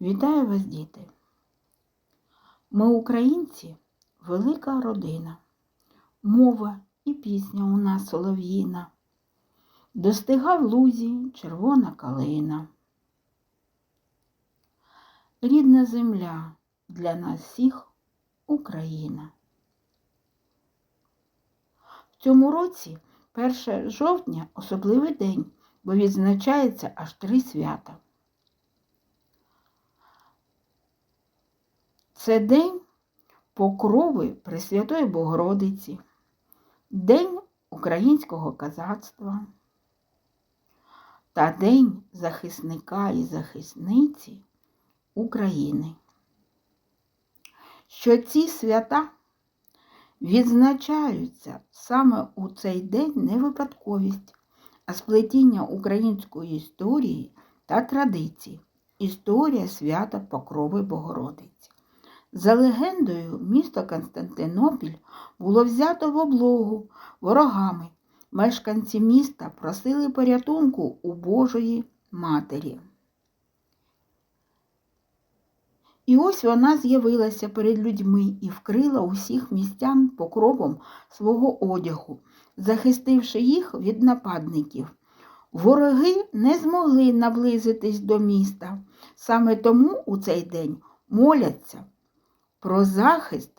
Вітаю вас, діти! Ми, українці, велика родина, мова і пісня у нас солов'їна. Достига в лузі червона калина. Рідна земля для нас всіх Україна. В цьому році 1 жовтня особливий день, бо відзначається аж три свята. Це день покрови Пресвятої Богородиці, День українського козацтва та День захисника і захисниці України. Що ці свята відзначаються саме у цей день не випадковість, а сплетіння української історії та традицій. Історія свята Покрови Богородиці. За легендою, місто Константинопіль було взято в облогу ворогами. Мешканці міста просили порятунку у Божої Матері. І ось вона з'явилася перед людьми і вкрила усіх містян покровом свого одягу, захистивши їх від нападників. Вороги не змогли наблизитись до міста. Саме тому у цей день моляться про захист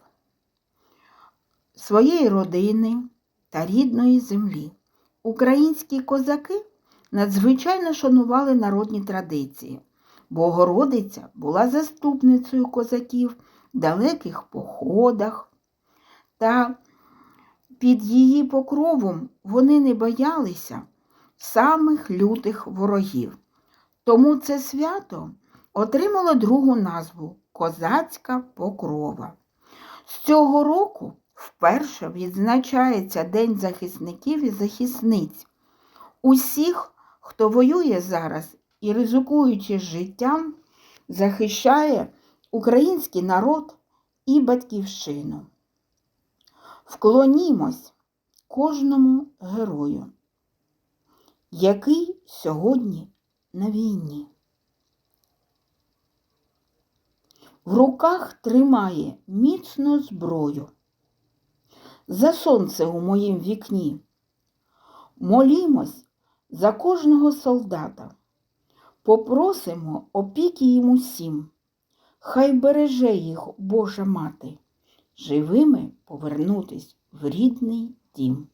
своєї родини та рідної землі. Українські козаки надзвичайно шанували народні традиції. Богородиця була заступницею козаків в далеких походах, та під її покровом вони не боялися самих лютих ворогів. Тому це свято отримало другу назву Козацька покрова. З цього року вперше відзначається День захисників і захисниць. Усіх, хто воює зараз і, ризикуючи життям, захищає український народ і батьківщину. Вклонімось кожному герою, який сьогодні на війні. В руках тримає міцну зброю. За сонце у моїм вікні. Молімось за кожного солдата. Попросимо опіки їм усім. Хай береже їх Божа мати, живими повернутись в рідний дім.